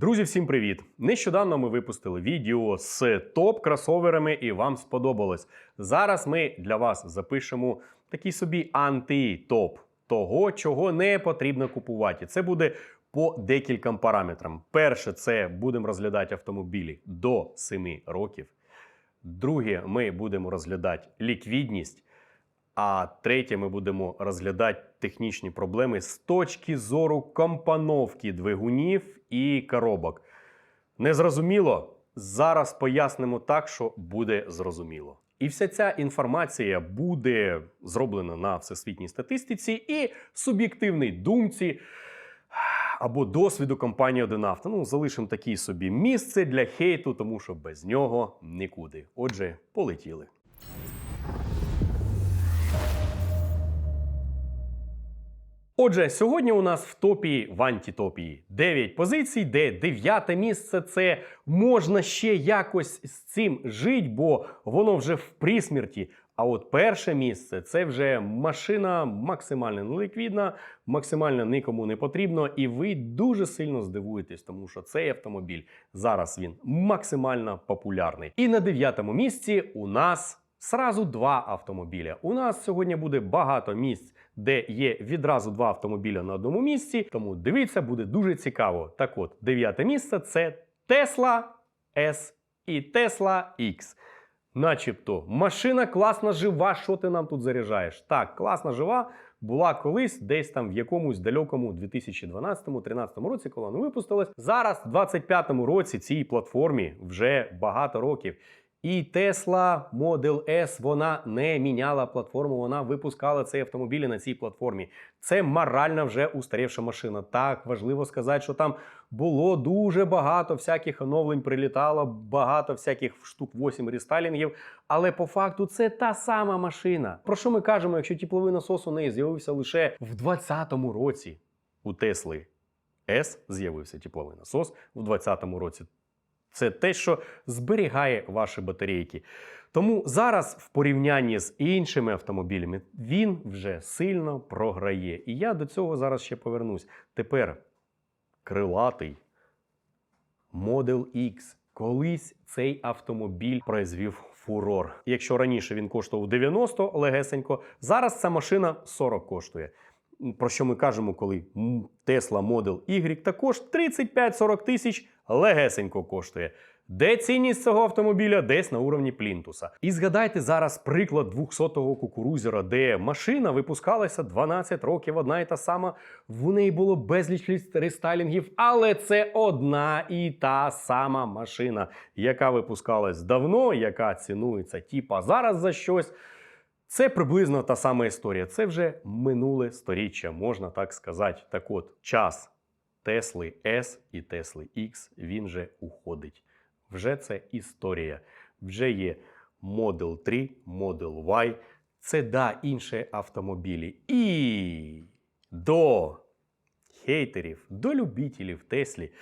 Друзі, всім привіт! Нещодавно ми випустили відео з топ-кросоверами і вам сподобалось. Зараз ми для вас запишемо такий собі анти-топ того, чого не потрібно купувати. Це буде по декільком параметрам. Перше, це будемо розглядати автомобілі до 7 років. Друге, ми будемо розглядати ліквідність. А третє, ми будемо розглядати технічні проблеми з точки зору компоновки двигунів і коробок. Незрозуміло? Зараз пояснимо так, що буде зрозуміло. І вся ця інформація буде зроблена на всесвітній статистиці і суб'єктивній думці або досвіду компанії Одинавто. Ну, залишимо такі собі місце для хейту, тому що без нього нікуди. Отже, полетіли. Отже, сьогодні у нас в топі в антитопії 9 позицій, де дев'яте місце це можна ще якось з цим жити, бо воно вже в присмерті. А от перше місце це вже машина максимально неліквідна, максимально нікому не потрібно, і ви дуже сильно здивуєтесь, тому що цей автомобіль зараз він максимально популярний. І на дев'ятому місці у нас Сразу два автомобіля. У нас сьогодні буде багато місць, де є відразу два автомобіля на одному місці. Тому дивіться, буде дуже цікаво. Так от, дев'яте місце це Tesla S і Tesla X. Начебто, машина класно жива. Що ти нам тут заряджаєш? Так, класно жива. Була колись десь там в якомусь далекому 2012-13 році, коли вона випустилась. Зараз, в 25-му році, цій платформі вже багато років. І Tesla Model S вона не міняла платформу, вона випускала цей автомобіль на цій платформі. Це морально вже устарівша машина. Так важливо сказати, що там було дуже багато всяких оновлень, прилітало багато всяких штук 8 рестайлінгів. Але по факту це та сама машина. Про що ми кажемо, якщо тепловий насос у неї з'явився лише в 2020 році у Тесли S з'явився тепловий насос в 2020 році. Це те, що зберігає ваші батарейки. Тому зараз, в порівнянні з іншими автомобілями, він вже сильно програє. І я до цього зараз ще повернусь. Тепер крилатий Model X. Колись цей автомобіль произвів фурор. Якщо раніше він коштував 90 легесенько, зараз ця машина 40 коштує. Про що ми кажемо, коли Tesla Model Y також 35-40 тисяч легесенько коштує. Де цінність цього автомобіля? Десь на уровні плінтуса. І згадайте зараз приклад 200-го кукурузера, де машина випускалася 12 років, одна і та сама. В неї було безліч рестайлінгів, але це одна і та сама машина, яка випускалась давно, яка цінується типа зараз за щось. Це приблизно та сама історія. Це вже минуле сторіччя, можна так сказати. Так от, час Тесли S і Тесли X він же уходить. Вже це історія. Вже є Model 3, Model Y. Це да, інші автомобілі. І до хейтерів, до любителів Теслі.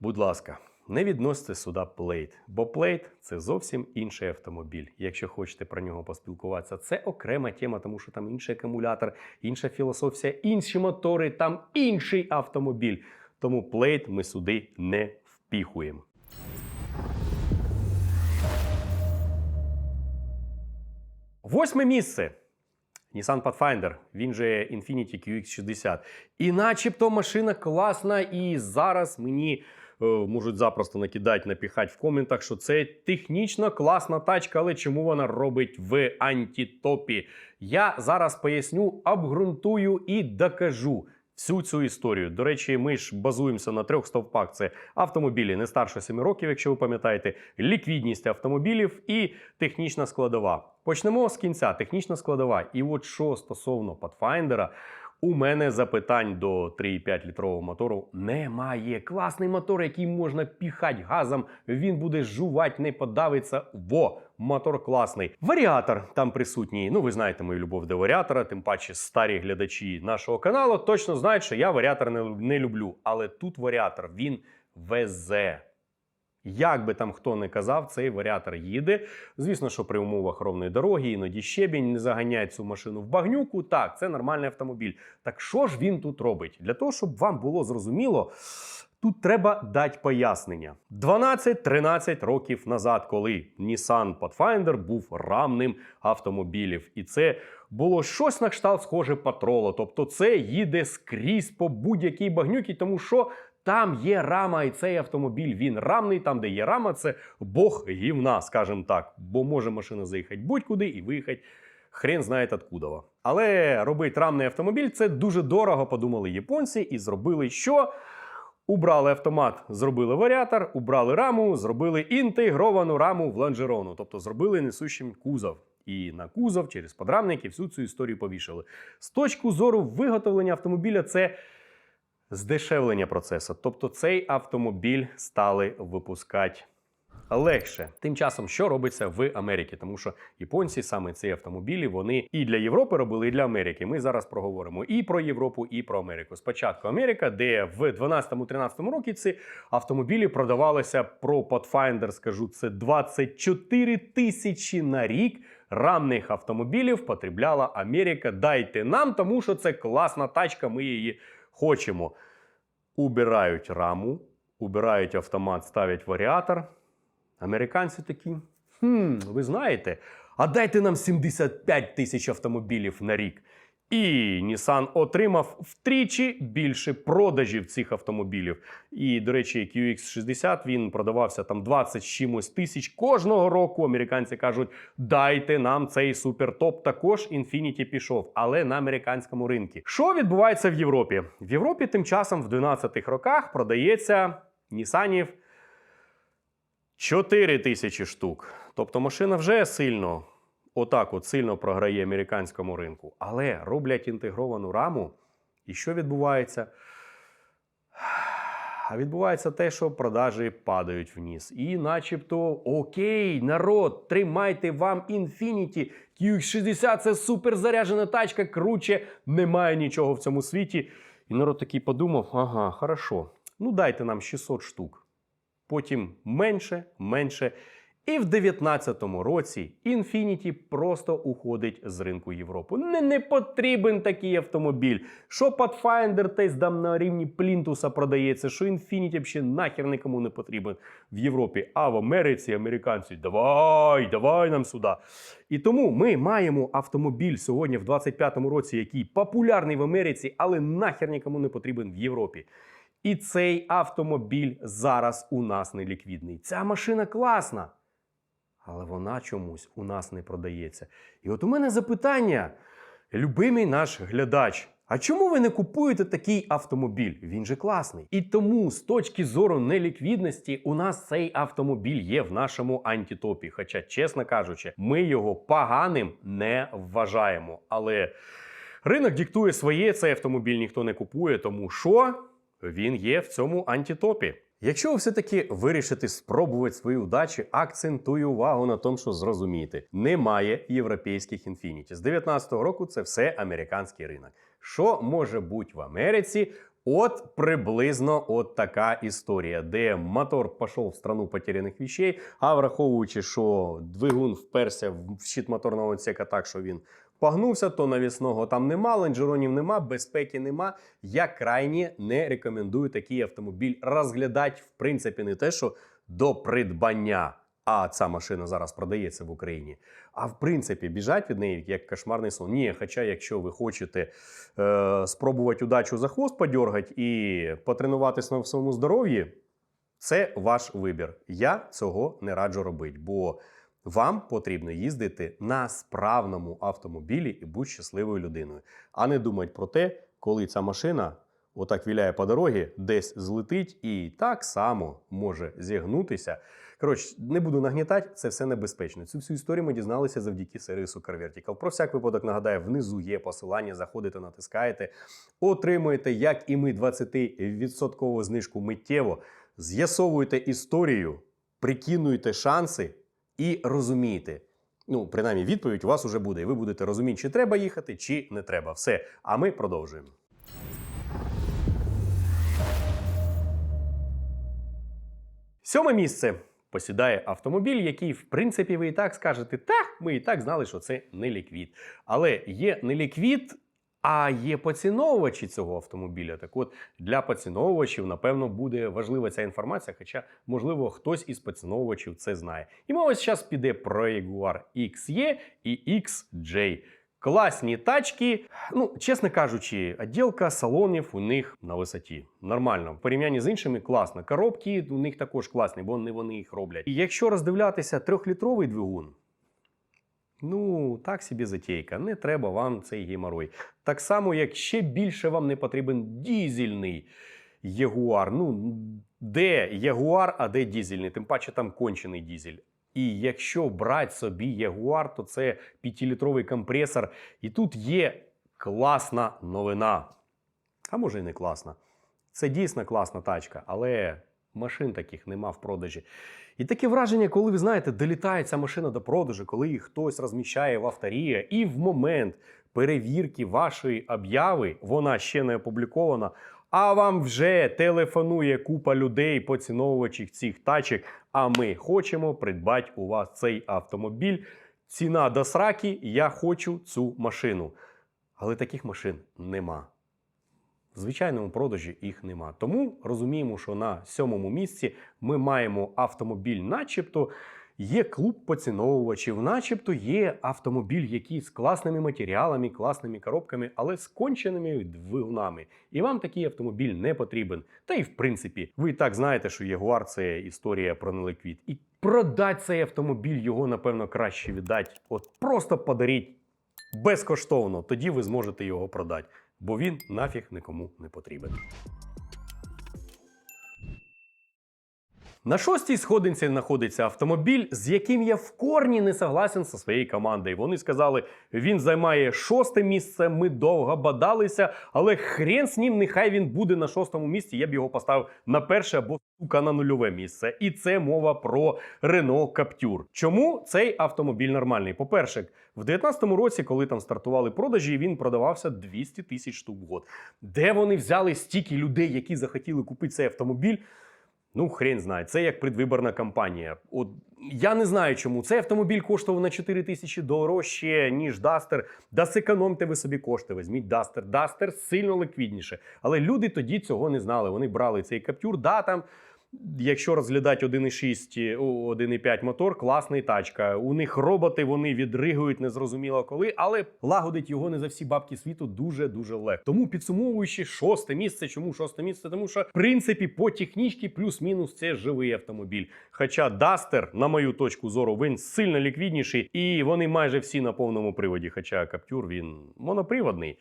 Будь ласка, не відносьте сюди плейт, бо плейт це зовсім інший автомобіль. Якщо хочете про нього поспілкуватися, це окрема тема, тому що там інший акумулятор, інша філософія, інші мотори, там інший автомобіль. Тому плейт ми сюди не впіхуємо. Восьме місце. Nissan Pathfinder, він же Infiniti QX60. І начебто машина класна, і зараз мені можуть запросто накидати, напіхати в коментах, що це технічно класна тачка, але чому вона робить в антитопі? Я зараз поясню, обґрунтую і докажу. Всю цю історію. До речі, ми ж базуємося на трьох стовпах: це автомобілі не старше 7 років, якщо ви пам'ятаєте, ліквідність автомобілів і технічна складова. Почнемо з кінця. Технічна складова. І от що стосовно Pathfinder, у мене запитань до 3,5 літрового мотору немає. Класний мотор, який можна піхати газом, він буде жувати, не подавиться. Во! Мотор класний. Варіатор там присутній. Ну, ви знаєте мою любов до варіатора, тим паче старі глядачі нашого каналу точно знають, що я варіатор не, люблю. Але тут варіатор він везе. Як би там хто не казав, цей варіатор їде. Звісно, що при умовах ровної дороги, іноді щебінь не заганяє цю машину в багнюку. Так, це нормальний автомобіль. Так що ж він тут робить? Для того, щоб вам було зрозуміло, Тут треба дати пояснення. 12-13 років назад, коли Nissan Pathfinder був рамним автомобілів, і це було щось на кшталт схоже патрола. Тобто це їде скрізь по будь-якій багнюці, тому що там є рама, і цей автомобіль він рамний. Там, де є рама, це Бог гівна, скажімо так. Бо може машина заїхати будь-куди і виїхати хрен знає откуда. Але робити рамний автомобіль це дуже дорого, подумали японці, і зробили що? Убрали автомат, зробили варіатор, убрали раму, зробили інтегровану раму в лонжерону, тобто зробили несущим кузов. І на кузов через подрамники всю цю історію повішали. З точки зору виготовлення автомобіля, це здешевлення процесу. Тобто цей автомобіль стали випускати легше. Тим часом, що робиться в Америці, тому що японці саме ці автомобілі вони і для Європи робили, і для Америки. Ми зараз проговоримо і про Європу, і про Америку. Спочатку Америка, де в 12-13 році ці автомобілі продавалися про Pathfinder, скажу, це 24 тисячі на рік. Рамних автомобілів потребляла Америка. Дайте нам, тому що це класна тачка. Ми її хочемо. Убирають раму, убирають автомат, ставлять варіатор. Американці такі. Хм, ви знаєте, а дайте нам 75 тисяч автомобілів на рік. І Nissan отримав втричі більше продажів цих автомобілів. І, до речі, QX60 він продавався там 20 з чимось тисяч кожного року. Американці кажуть, дайте нам цей супертоп. Також Infiniti пішов, але на американському ринку. Що відбувається в Європі? В Європі тим часом в 12-х роках продається Нісанів 4 тисячі штук. Тобто машина вже сильно, отак от сильно програє американському ринку. Але роблять інтегровану раму. І що відбувається? А відбувається те, що продажі падають вниз. І начебто, окей, народ, тримайте вам Infinity. QX60 це суперзаряджена тачка, круче, немає нічого в цьому світі. І народ такий подумав: ага, хорошо, ну дайте нам 600 штук потім менше, менше. І в 19-му році Infiniti просто уходить з ринку Європи. Не, не потрібен такий автомобіль. Що Pathfinder десь там на рівні Плінтуса продається, що Infiniti ще нахер нікому не потрібен в Європі. А в Америці американці давай, давай нам сюди. І тому ми маємо автомобіль сьогодні в 25-му році, який популярний в Америці, але нахер нікому не потрібен в Європі. І цей автомобіль зараз у нас не ліквідний. Ця машина класна, але вона чомусь у нас не продається. І от у мене запитання, любимий наш глядач. А чому ви не купуєте такий автомобіль? Він же класний. І тому, з точки зору неліквідності, у нас цей автомобіль є в нашому антитопі. Хоча, чесно кажучи, ми його поганим не вважаємо. Але ринок диктує своє, цей автомобіль ніхто не купує, тому що він є в цьому антитопі. Якщо ви все-таки вирішите спробувати свої удачі, акцентую увагу на тому, що зрозумієте, немає європейських інфініті. З 19-го року це все американський ринок. Що може бути в Америці? От приблизно от така історія, де мотор пішов в страну потеряних вещей, а враховуючи, що двигун вперся в щит моторного отсека так, що він погнувся, то навісного там нема, лонжеронів нема, безпеки нема. Я крайні не рекомендую такий автомобіль розглядати, в принципі, не те, що до придбання. А ця машина зараз продається в Україні. А в принципі, біжать від неї як кошмарний сон. Ні, хоча, якщо ви хочете е, спробувати удачу за хвост подьоргати і потренуватись на своєму здоров'ї, це ваш вибір. Я цього не раджу робити, бо вам потрібно їздити на справному автомобілі і бути щасливою людиною, а не думати про те, коли ця машина отак віляє по дорозі, десь злетить і так само може зігнутися. Коротше, не буду нагнітати, це все небезпечно. Цю всю історію ми дізналися завдяки сервісу Car Про всяк випадок нагадаю, внизу є посилання, заходите, натискаєте, отримуєте, як і ми, 20% знижку миттєво, з'ясовуєте історію, прикинуєте шанси і розумієте. Ну, принаймні, відповідь у вас уже буде, і ви будете розуміти, чи треба їхати, чи не треба. Все. А ми продовжуємо. Сьоме місце посідає автомобіль, який, в принципі, ви і так скажете, та ми і так знали, що це не ліквід. Але є не ліквід, А є поціновувачі цього автомобіля. Так от для поціновувачів, напевно, буде важлива ця інформація, хоча, можливо, хтось із поціновувачів це знає. І мова зараз піде про Jaguar XE і XJ. Класні тачки. Ну, чесно кажучи, відділка салонів у них на висоті. Нормально. В порівнянні з іншими класно. Коробки у них також класні, бо не вони їх роблять. І якщо роздивлятися трьохлітровий двигун, ну так собі затейка. Не треба вам цей геморой. Так само, як ще більше вам не потрібен дізельний Ягуар. Ну, де Ягуар, а де дізельний? Тим паче там кончений дізель. І якщо брати собі Ягуар, то це 5-літровий компресор. І тут є класна новина. А може і не класна. Це дійсно класна тачка, але машин таких нема в продажі. І таке враження, коли ви знаєте, долітає ця машина до продажу, коли її хтось розміщає в авторія, і в момент перевірки вашої обяви вона ще не опублікована. А вам вже телефонує купа людей, поціновувачів цих тачок. А ми хочемо придбати у вас цей автомобіль. Ціна до сраки, я хочу цю машину. Але таких машин нема. В звичайному продажі їх нема. Тому розуміємо, що на сьомому місці ми маємо автомобіль, начебто є клуб поціновувачів, начебто є автомобіль, який з класними матеріалами, класними коробками, але з конченими двигунами. І вам такий автомобіль не потрібен. Та й в принципі, ви і так знаєте, що Ягуар це історія про неликвід. І продати цей автомобіль його, напевно, краще віддати. От просто подаріть безкоштовно, тоді ви зможете його продати, бо він нафіг нікому не потрібен. На шостій сходинці знаходиться автомобіль, з яким я в корні не согласен зі своєю командою. Вони сказали, він займає шосте місце. Ми довго бадалися, але хрен з ним, нехай він буде на шостому місці. Я б його поставив на перше або сука на нульове місце. І це мова про Renault Captur. Чому цей автомобіль нормальний? По-перше, в 2019 році, коли там стартували продажі, він продавався 200 тисяч штук в год. Де вони взяли стільки людей, які захотіли купити цей автомобіль? Ну, хрен знає, це як предвиборна кампанія. От я не знаю, чому цей автомобіль коштував на 4 тисячі дорожче, ніж Дастер. Да секономте ви собі кошти, візьміть Дастер. Дастер сильно ліквідніше. Але люди тоді цього не знали. Вони брали цей каптюр. Да, там, якщо розглядати 1,6, о, 1,5 мотор, класний тачка. У них роботи вони відригують незрозуміло коли, але лагодить його не за всі бабки світу дуже дуже легко. Тому підсумовуючи шосте місце. Чому шосте місце? Тому що в принципі по технічці плюс-мінус це живий автомобіль. Хоча Дастер, на мою точку зору, він сильно ліквідніший, і вони майже всі на повному приводі. Хоча Каптюр він моноприводний.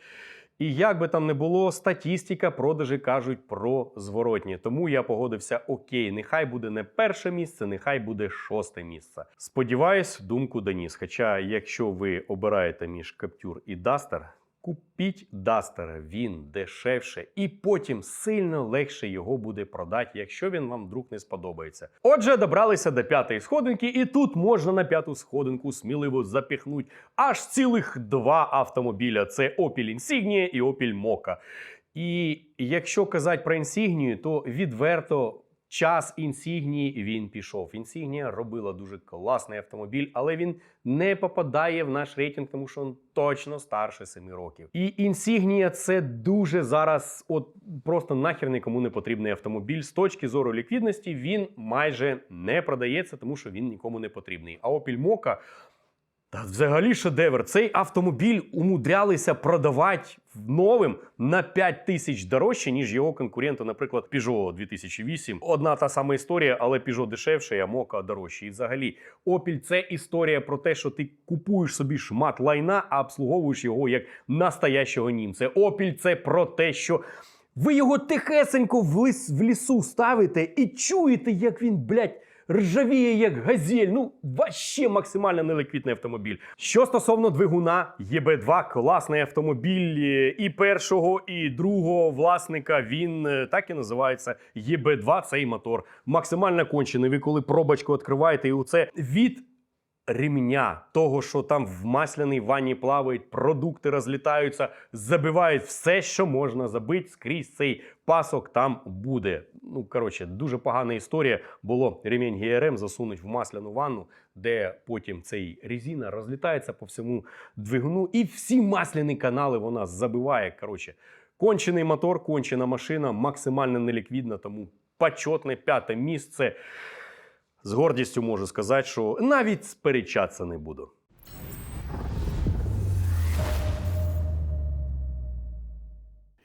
І як би там не було, статістика продажі кажуть про зворотні. Тому я погодився: окей, нехай буде не перше місце, нехай буде шосте місце. Сподіваюсь, думку доніс. Хоча, якщо ви обираєте між Каптюр і Дастер, купіть Дастера, він дешевше, і потім сильно легше його буде продати, якщо він вам вдруг не сподобається. Отже, добралися до п'ятої сходинки, і тут можна на п'яту сходинку сміливо запіхнути аж цілих два автомобіля: це Opel Insignia і Opel Mokka. І якщо казати про Insignia, то відверто. Час інсігнії він пішов. Інсігнія робила дуже класний автомобіль, але він не попадає в наш рейтинг, тому що він точно старше 7 років. І інсігнія це дуже зараз, от просто нахер нікому не потрібний автомобіль. З точки зору ліквідності він майже не продається, тому що він нікому не потрібний. А Opel Mokka та взагалі шедевр. Цей автомобіль умудрялися продавати новим на 5 тисяч дорожче, ніж його конкуренти, наприклад, Peugeot 2008. Одна та сама історія, але Peugeot дешевше, а Мока дорожче. І взагалі, Opel – це історія про те, що ти купуєш собі шмат лайна, а обслуговуєш його як настоящого німця. Opel – це про те, що. Ви його тихесенько в лісу ставите і чуєте, як він, блядь, ржавіє як газель. Ну, вообще максимально неликвідний автомобіль. Що стосовно двигуна, ЄБ2 класний автомобіль е, і першого, і другого власника. Він е, так і називається ЄБ2. Цей мотор максимально кончений. Ви коли пробочку відкриваєте, і оце від ремня, того, що там в масляній ванні плавають, продукти розлітаються, забивають все, що можна забити скрізь цей пасок там буде. Ну, коротше, дуже погана історія. Було ремінь ГРМ засунуть в масляну ванну, де потім цей резина розлітається по всьому двигуну, і всі масляні канали вона забиває. Коротше, кончений мотор, кончена машина, максимально неліквідна, тому почетне п'яте місце. З гордістю можу сказати, що навіть сперечатися не буду.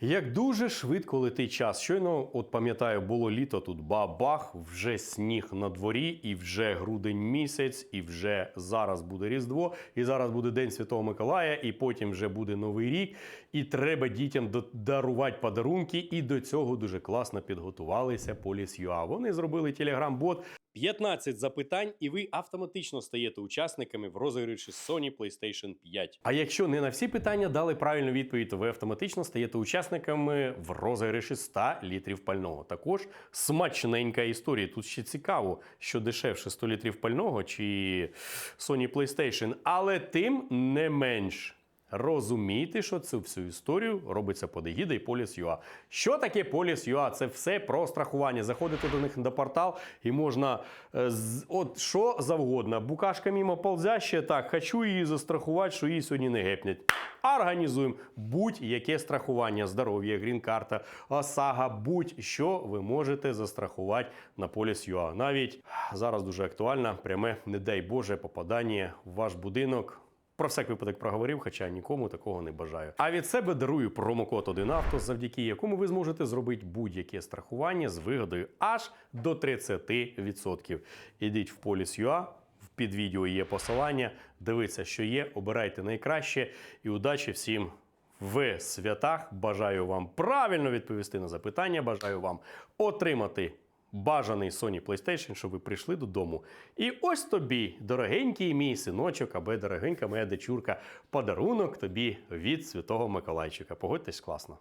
Як дуже швидко летить час. Щойно, от пам'ятаю, було літо тут бабах, вже сніг на дворі, і вже грудень місяць, і вже зараз буде Різдво, і зараз буде День Святого Миколая, і потім вже буде Новий рік. І треба дітям дарувати подарунки. І до цього дуже класно підготувалися Police.ua. Вони зробили телеграм-бот. 15 запитань, і ви автоматично стаєте учасниками в розіграші Sony PlayStation 5. А якщо не на всі питання дали правильну відповідь, то ви автоматично стаєте учасниками в розіграші 100 літрів пального. Також смачненька історія. Тут ще цікаво, що дешевше 100 літрів пального чи Sony PlayStation, але тим не менш. Розумійте, що цю всю історію робиться под егідою Police.ua. Що таке Police.ua? Це все про страхування. Заходите до них на портал і можна е, з- от що завгодно. Букашка мимо ползяще, так, хочу її застрахувати, що її сьогодні не гепнять. Організуємо будь-яке страхування, здоров'я, грін-карта, ОСАГА, будь-що ви можете застрахувати на Police.ua. Навіть зараз дуже актуально, пряме, не дай Боже, попадання в ваш будинок. Про всяк випадок проговорив, хоча нікому такого не бажаю. А від себе дарую промокод 1авто, завдяки якому ви зможете зробити будь-яке страхування з вигодою аж до 30%. Ідіть в Police.ua, під відео є посилання, дивіться, що є, обирайте найкраще і удачі всім в святах. Бажаю вам правильно відповісти на запитання. Бажаю вам отримати бажаний Sony PlayStation, щоб ви прийшли додому. І ось тобі, дорогенький мій синочок, або дорогенька моя дочурка, подарунок тобі від Святого Миколайчика. Погодьтесь класно.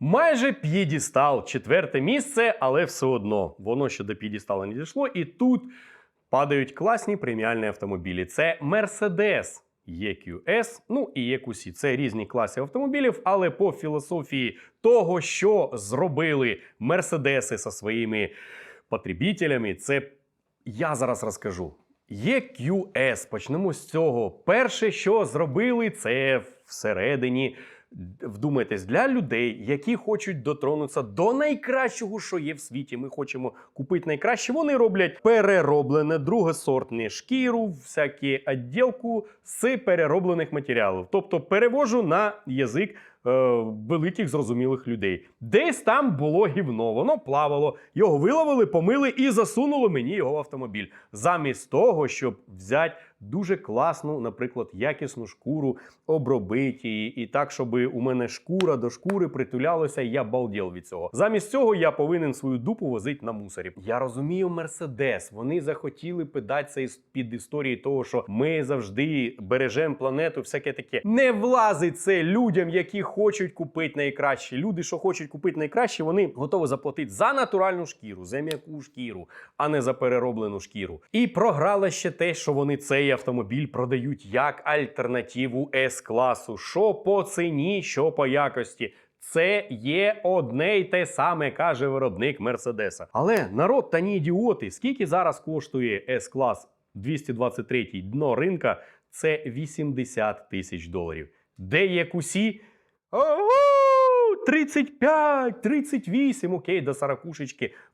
Майже п'єдістал, четверте місце, але все одно воно ще до п'єдістала не дійшло. І тут падають класні преміальні автомобілі. Це Mercedes EQS, ну і EQC. Це різні класи автомобілів, але по філософії того, що зробили Мерседеси зі своїми потребітелями, це я зараз розкажу. EQS, почнемо з цього. Перше, що зробили, це всередині. Вдумайтесь, для людей, які хочуть дотронутися до найкращого, що є в світі. Ми хочемо купити найкраще. Вони роблять перероблене другосортне шкіру, всякі відділку з перероблених матеріалів. Тобто перевожу на язик е, великих зрозумілих людей. Десь там було гівно, воно плавало, його виловили, помили і засунули мені його в автомобіль. Замість того, щоб взяти дуже класну, наприклад, якісну шкуру, обробити її, і так, щоб у мене шкура до шкури притулялося, і я балдів від цього. Замість цього я повинен свою дупу возити на мусорі. Я розумію Мерседес. Вони захотіли подати це із- під історії того, що ми завжди бережемо планету, всяке таке. Не влазить це людям, які хочуть купити найкраще. Люди, що хочуть купити найкраще, вони готові заплатити за натуральну шкіру, за м'яку шкіру, а не за перероблену шкіру. І програло ще те, що вони цей автомобіль продають як альтернативу С-класу, що по ціні, що по якості. Це є одне й те саме, каже виробник Мерседеса. Але народ та ні ідіоти. Скільки зараз коштує С-клас 223 дно ринка? Це 80 тисяч доларів. Де є кусі? Ого! 35, 38, окей, до 40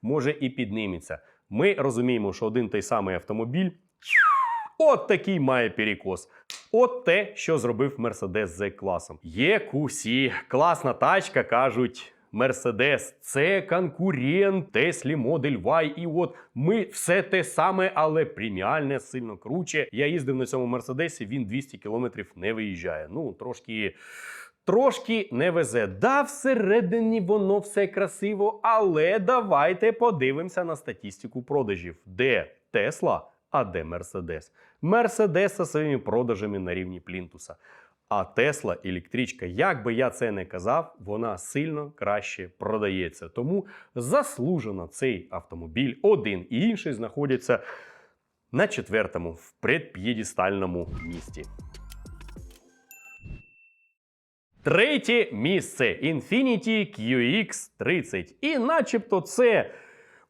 може і підніметься. Ми розуміємо, що один той самий автомобіль от такий має перекос. От те, що зробив Mercedes з класом. Є QC, класна тачка, кажуть. Mercedes – це конкурент Tesla Model Y. І от ми все те саме, але преміальне, сильно круче. Я їздив на цьому Мерседесі, він 200 кілометрів не виїжджає. Ну, трошки. Трошки не везе. Да, всередині воно все красиво, але давайте подивимося на статистику продажів. Де Тесла, а де Мерседес? Мерседес зі своїми продажами на рівні Плінтуса. А Тесла електричка, як би я це не казав, вона сильно краще продається. Тому заслужено цей автомобіль один і інший знаходяться на четвертому в предп'єдістальному місці. Третє місце Infiniti QX30. І начебто це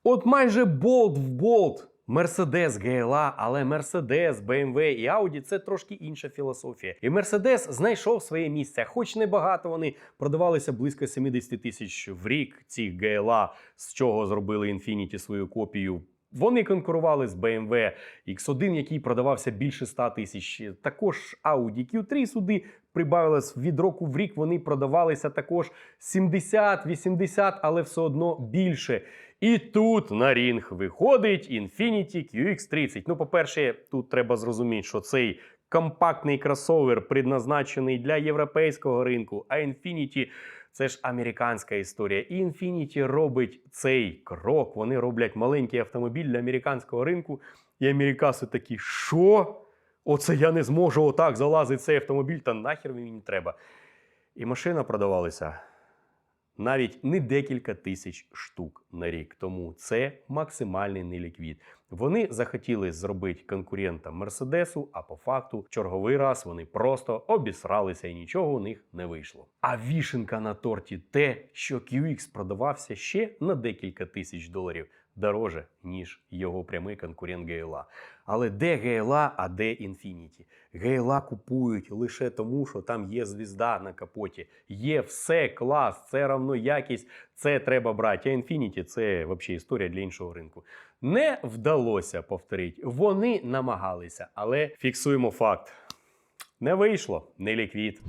от майже болт в болт. Mercedes GLA, але Mercedes, BMW і Audi – це трошки інша філософія. І Mercedes знайшов своє місце. Хоч небагато вони продавалися близько 70 тисяч в рік. Ці GLA, з чого зробили Infiniti свою копію. Вони конкурували з BMW X1, який продавався більше 100 тисяч. Також Audi Q3 сюди прибавилось від року в рік. Вони продавалися також 70-80, але все одно більше. І тут на рінг виходить Infiniti QX30. Ну, по-перше, тут треба зрозуміти, що цей компактний кросовер предназначений для європейського ринку, а Infiniti це ж американська історія. І Infiniti робить цей крок. Вони роблять маленький автомобіль для американського ринку. І американці такі, що? Оце я не зможу отак залазити цей автомобіль, та нахер мені треба. І машина продавалася навіть не декілька тисяч штук на рік. Тому це максимальний неліквід. Вони захотіли зробити конкурента Мерседесу, а по факту, черговий раз вони просто обісралися і нічого у них не вийшло. А вішенка на торті те, що QX продавався ще на декілька тисяч доларів дороже, ніж його прямий конкурент GLA. Але де GLA, а де Infiniti? GLA купують лише тому, що там є звізда на капоті. Є все клас, це равно якість, це треба брати. А Infiniti – це взагалі історія для іншого ринку. Не вдалося повторити. Вони намагалися, але фіксуємо факт. Не вийшло, не ліквід.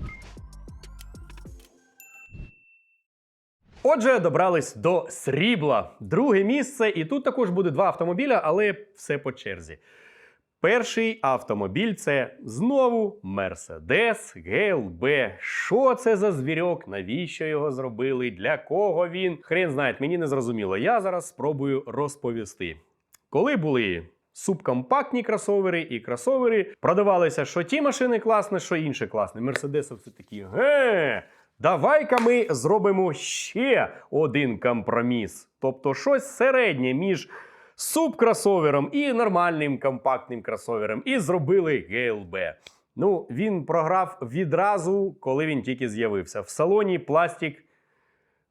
Отже, добрались до срібла. Друге місце, і тут також буде два автомобіля, але все по черзі. Перший автомобіль це знову Mercedes GLB. Що це за звірок? Навіщо його зробили? Для кого він? Хрен знає, мені не зрозуміло. Я зараз спробую розповісти. Коли були субкомпактні кросовери і кросовери, продавалися, що ті машини класні, що інші класні. Мерседесовці такі ге. Давай-ка ми зробимо ще один компроміс. Тобто щось середнє між субкросовером і нормальним компактним кросовером. І зробили GLB. Ну, він програв відразу, коли він тільки з'явився. В салоні пластик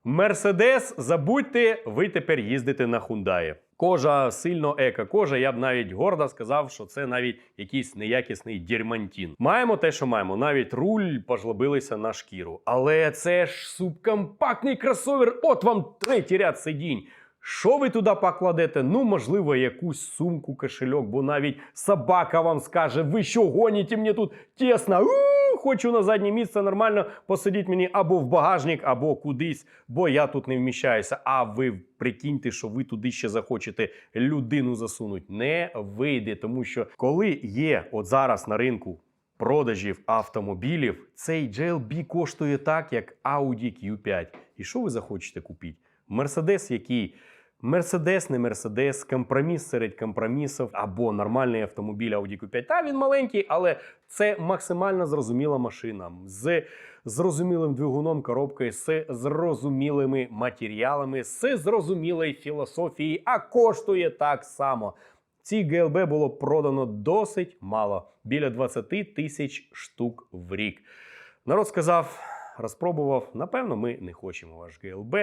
Мерседес, забудьте, ви тепер їздите на Хундаї. Кожа сильно еко кожа. Я б навіть гордо сказав, що це навіть якийсь неякісний дірмантін. Маємо те, що маємо. Навіть руль пожлобилися на шкіру. Але це ж субкомпактний кросовер. От вам третій ряд сидінь. Що ви туди покладете? Ну, можливо, якусь сумку, кошельок, бо навіть собака вам скаже: ви що гоніте мені тут тісно? У, хочу на заднє місце нормально посидіть мені або в багажник, або кудись, бо я тут не вміщаюся. А ви прикиньте, що ви туди ще захочете людину засунуть. Не вийде, тому що коли є от зараз на ринку. Продажів автомобілів цей GLB коштує так, як Audi Q5. І що ви захочете купити? Мерседес, який Мерседес, не Мерседес, компроміс серед компромісів або нормальний автомобіль Audi Q5. Та він маленький, але це максимально зрозуміла машина з зрозумілим двигуном, коробкою, з зрозумілими матеріалами, з зрозумілою філософією, а коштує так само. Ці ГЛБ було продано досить мало, біля 20 тисяч штук в рік. Народ сказав, розпробував, напевно, ми не хочемо ваш ГЛБ.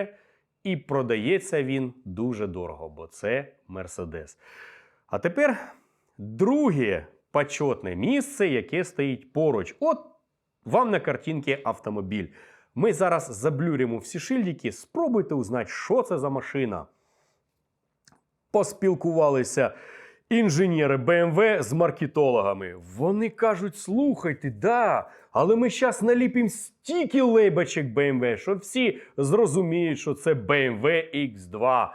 І продається він дуже дорого, бо це Мерседес. А тепер друге почетне місце, яке стоїть поруч. От вам на картинці автомобіль. Ми зараз заблюримо всі шильдики, спробуйте узнати, що це за машина. Поспілкувалися інженери BMW з маркетологами. Вони кажуть: слухайте, да, але ми зараз наліпимо стільки лейбочок BMW, що всі зрозуміють, що це BMW X2.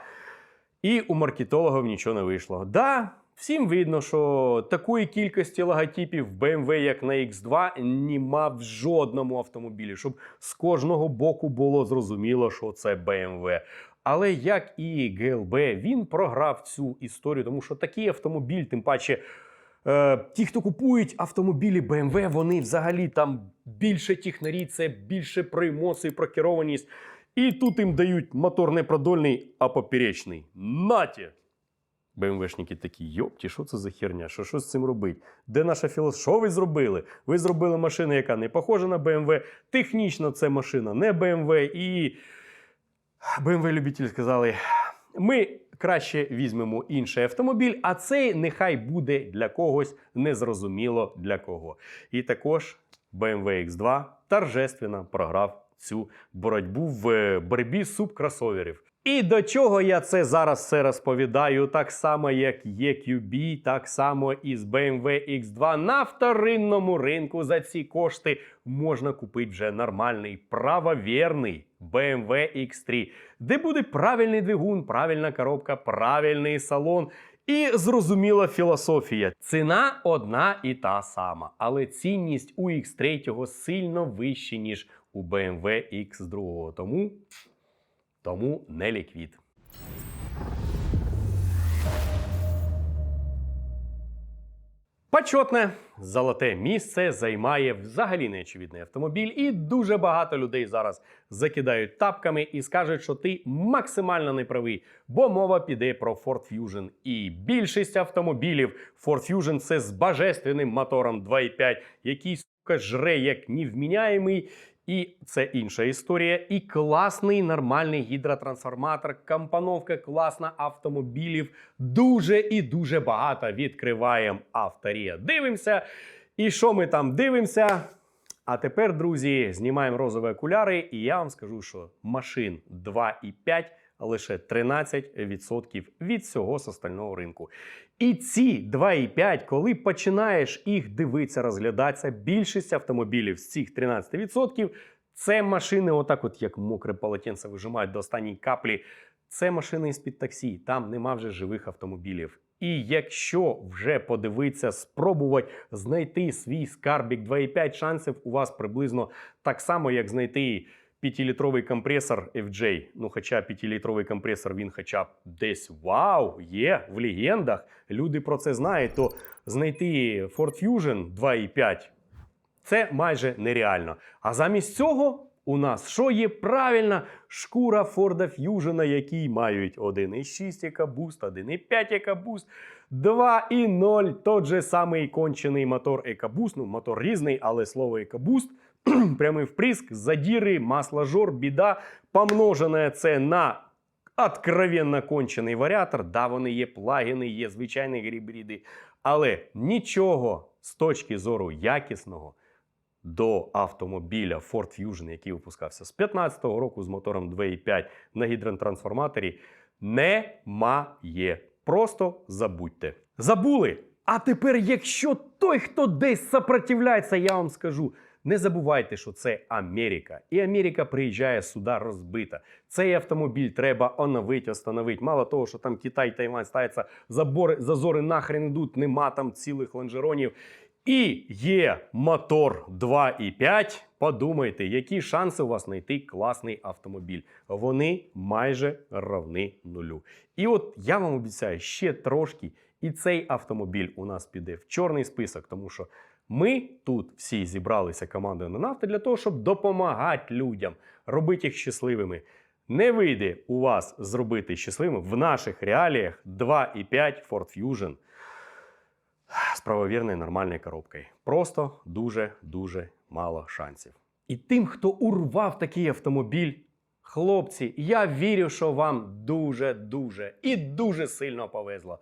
І у маркетологів нічого не вийшло. Да, всім видно, що такої кількості логотипів BMW, як на X2, нема в жодному автомобілі, щоб з кожного боку було зрозуміло, що це BMW. Але як і GLB, він програв цю історію, тому що такий автомобіль, тим паче ті, хто купують автомобілі BMW, вони взагалі там більше технарі, це більше про емоції, про керованість. І тут їм дають мотор не продольний, а поперечний. Наті! БМВшники такі, йопті, що це за херня? Що, що з цим робить? Де наша філософія? Що ви зробили? Ви зробили машину, яка не похожа на BMW. Технічно це машина не BMW. І BMW-любителі сказали: ми краще візьмемо інший автомобіль, а цей нехай буде для когось незрозуміло для кого. І також BMW X2 торжественно програв цю боротьбу в е, боротьбі субкросоверів. І до чого я це зараз все розповідаю, так само як EQB, так само і з BMW X2 на вторинному ринку за ці кошти можна купити вже нормальний правовірний BMW X3, де буде правильний двигун, правильна коробка, правильний салон. І зрозуміла філософія. Ціна одна і та сама, але цінність у X3 сильно вища, ніж у BMW X2. Тому, тому не ліквід. Почетне золоте місце займає взагалі неочевидний автомобіль, і дуже багато людей зараз закидають тапками і скажуть, що ти максимально неправий, бо мова піде про Ford Fusion. І більшість автомобілів Ford Fusion це з божественним мотором 2.5, який сука жре як невміняємий. І це інша історія. І класний нормальний гідротрансформатор, компоновка класна автомобілів. Дуже і дуже багато відкриваємо авторія. Дивимося. І що ми там дивимося? А тепер, друзі, знімаємо розові окуляри, і я вам скажу, що машин 2,5 лише 13% від всього з остального ринку. І ці 2,5, коли починаєш їх дивитися, розглядатися, більшість автомобілів з цих 13% це машини, отак, от як мокре полотенце вижимають до останньої каплі. Це машини із-під таксі, там нема вже живих автомобілів. І якщо вже подивитися, спробувати знайти свій скарбік 2,5 шансів у вас приблизно так само, як знайти 5-літровий компресор FJ. Ну, хоча 5-літровий компресор він хоча б десь вау, є в легендах. Люди про це знають, то знайти Ford Fusion 2,5 це майже нереально. А замість цього у нас що є правильна шкура Форда Fusion, які мають 1,6 екабуст, 1,5 екабуст, 2,0 тот же самий кончений мотор екабуст. Ну, мотор різний, але слово екабуст. Прямий вприск, задіри, масложор, біда, помножене це на откровенно кончений варіатор. Да, вони є плагіни, є звичайні гібриди, але нічого з точки зору якісного до автомобіля Ford Fusion, який випускався з 2015 року з мотором 2.5 на гідротрансформаторі, немає. Просто забудьте. Забули! А тепер, якщо той, хто десь сопротивляється, я вам скажу. Не забувайте, що це Америка, і Америка приїжджає сюди розбита. Цей автомобіль треба оновити, остановити. Мало того, що там Китай, Тайвань ставиться, забори, зазори нахрен йдуть, нема там цілих лонжеронів. І є мотор 2,5. Подумайте, які шанси у вас знайти класний автомобіль. Вони майже равни нулю. І от я вам обіцяю ще трошки, і цей автомобіль у нас піде в чорний список, тому що ми тут всі зібралися командою на нафти для того, щоб допомагати людям, робити їх щасливими. Не вийде у вас зробити щасливими в наших реаліях 2,5 Ford Fusion з правовірною нормальною коробкою. Просто дуже-дуже мало шансів. І тим, хто урвав такий автомобіль, хлопці, я вірю, що вам дуже-дуже і дуже сильно повезло.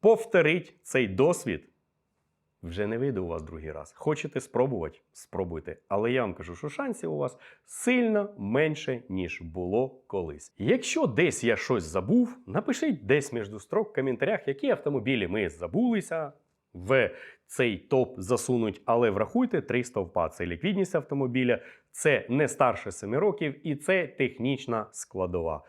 Повторіть цей досвід. Вже не вийде у вас другий раз. Хочете спробувати? Спробуйте. Але я вам кажу, що шансів у вас сильно менше, ніж було колись. Якщо десь я щось забув, напишіть десь між строк в коментарях, які автомобілі ми забулися в цей топ засунуть. Але врахуйте три стовпа: це ліквідність автомобіля, це не старше 7 років і це технічна складова.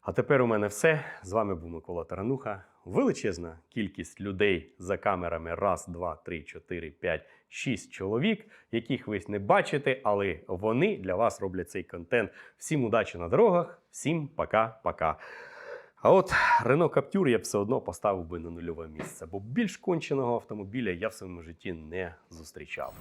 А тепер у мене все. З вами був Микола Тарануха. Величезна кількість людей за камерами. Раз, два, три, чотири, п'ять, шість чоловік, яких ви не бачите, але вони для вас роблять цей контент. Всім удачі на дорогах, всім пока-пока. А от Renault Captur я б все одно поставив би на нульове місце, бо більш конченого автомобіля я в своєму житті не зустрічав.